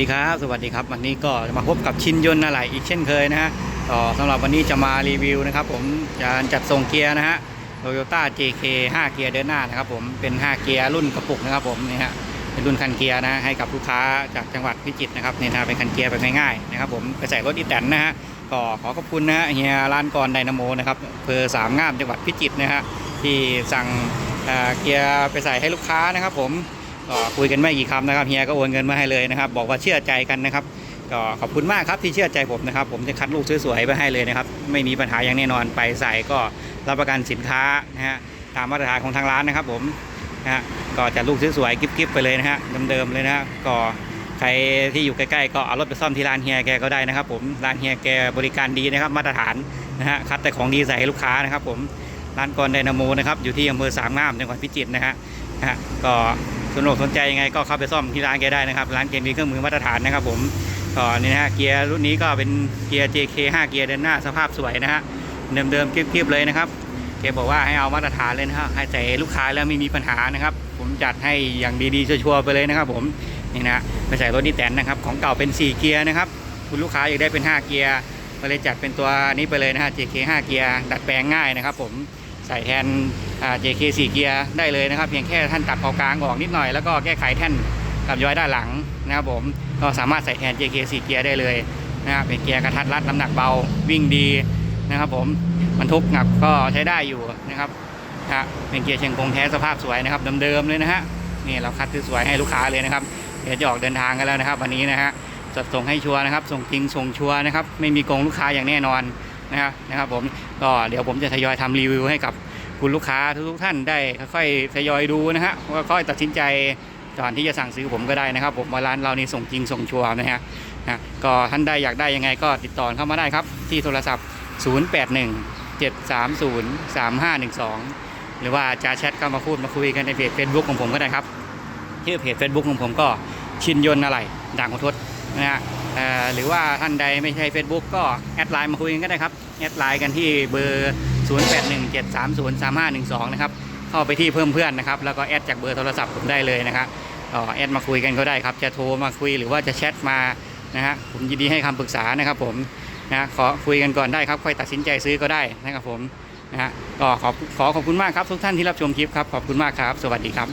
สวัสดีครับสวัสดีครับ วันนี้ก็จะมาพบกับชินยนต์อะไรอีกเช่นเคยนะฮะก็สำหรับวันนี้จะมารีวิวนะครับ ผมจะจัดส่งเกียร์นะฮะ Toyota JK 5 เกียร์เดินหน้านะครับ ผมเป็น 5 เกียร์รุ่นกระปุกนะครับ ผมนี่ฮะเป็นรุ่นคันเกียร์นะให้กับลูกค้าจากจังหวัดพิจิตรนะครับนี่นะเป็นคันเกียร์แบบง่ายๆนะครับ ผมไปใส่รถอีแตนนะฮะก็ขอขอบคุณนะฮะเฮียร้านกรไดนาโมนะครับเภอสามงามจังหวัดพิจิตรนะฮะที่สั่งเกียร์ไปใส่ให้ลูกค้านะครับ ผม ก็คุยกันไม่กี่คำนะครับเฮียก็โอนเงินมาให้เลยนะครับ บอกว่าเชื่อใจกันนะครับ ก็ขอบคุณมากครับที่เชื่อใจผมนะครับ ผมจะคัดลูกสวยๆไปให้เลยนะครับ ไม่มีปัญหาอย่างแน่นอนไปใส่ก็รับประกันสินค้านะฮะตามมาตรฐานของทางร้านนะครับ ผมนะฮะก็จัดลูกสวยๆกิ๊บๆไปเลยนะฮะเดิมๆเลยนะฮะก็ใครที่อยู่ใกล้ๆก็เอารถไปซ่อมที่ร้านเฮียแกก็ได้นะครับ ผมร้านเฮียแกบริการดีนะครับมาตรฐานนะฮะคัดแต่ของดีใส่ให้ลูกค้านะครับ ผมร้านกรไดนาโมนะครับอยู่ที่อำเภอสามงามจังหวัดพิจิตรนะฮะนะฮะก็ สนุกสนใจยังไงก็เข้าไปซ่อมที่ร้านแกได้นะครับ ร้านแกมีเครื่องมือมาตรฐานนะครับผมก็นี่นะฮะเกียร์รุ่นนี้ก็เป็นเกียร์ JK 5 เกียร์เดินหน้าสภาพสวยนะฮะเดิมๆคลิปๆเลยนะครับแกบอกว่าให้เอามาตรฐานเลยนะฮะให้ใส่ลูกค้าแล้วไม่มีปัญหานะครับ ผมจัดให้อย่างดีๆชัวร์ๆไปเลยนะครับ ผมนี่นะฮะไปใส่รถดีแตนนะครับ ของเก่าเป็น 4 เกียร์นะครับคุณลูกค้าอยากได้เป็น 5 เกียร์ก็เลยจัดเป็นตัวนี้ไปเลยนะฮะ JK 5 เกียร์ดัดแปลงง่ายนะครับ ผม ใส่แทนอ่า JK 4เกียร์ได้เลยนะครับ เพียงแค่ท่านตัดเผากลางออกนิดหน่อยแล้วก็แก้ไขแท่นกับย้อยด้านหลังนะครับผมก็สามารถใส่แทน JK 4เกียร์ได้เลยนะครับเป็นเกียร์กระทัดรัดน้ำหนักเบาวิ่งดีนะครับผมบรรทุกหนักก็ใช้ได้อยู่นะครับนะฮะเป็นเกียร์เชียงกงแท้สภาพสวยนะครับเดิมๆเลยนะฮะนี่เราคัดสวยให้ลูกค้าเลยนะครับเดี๋ยวจะออกเดินทางกันแล้วนะครับ วันนี้นะฮะจัดส่งให้ชัวร์นะครับ ส่งจริงส่งชัวร์นะครับ ไม่มีโกงลูกค้าอย่างแน่นอน นะครับนะครับผมก็เดี๋ยวผมจะทยอยทำรีวิวให้กับคุณลูกค้าทุกท่านได้ค่อยๆทยอยดูนะฮะว่าค่อยตัดสินใจก่อนที่จะสั่งซื้อผมก็ได้นะครับ ผมว่าร้านเรานี่ส่งจริงส่งชัวร์นะฮะนะก็ท่านใดอยากได้ยังไงก็ติดต่อเข้ามาได้ครับ ที่โทรศัพท์ 081 730 3512 หรือว่าจะแชทเข้ามาพูดมาคุยกันในเพจ Facebook ของผมก็ได้ครับชื่อเพจ Facebook ของผมก็ชินยนต์อะไรด่างขอทศ นะฮะเอ่อหรือว่าท่านใดไม่ใช่ Facebook ก็แอดไลน์มาคุยกันก็ได้ครับ แอดไลน์กันที่เบอร์ 0817303512 นะครับ เข้าไปที่เพิ่มเพื่อนนะครับ แล้วก็แอดจากเบอร์โทรศัพท์ผมได้เลยนะครับก็แอดมาคุยกันก็ได้ครับ จะโทรมาคุยหรือว่าจะแชทมานะฮะผมยินดีให้คำปรึกษานะครับผมนะขอคุยกันก่อนได้ครับ ค่อยตัดสินใจซื้อก็ได้นะครับผมนะฮะก็ขอขอขอบคุณมากครับทุกท่านที่รับชมคลิปครับ ขอบคุณมากครับ สวัสดีครับ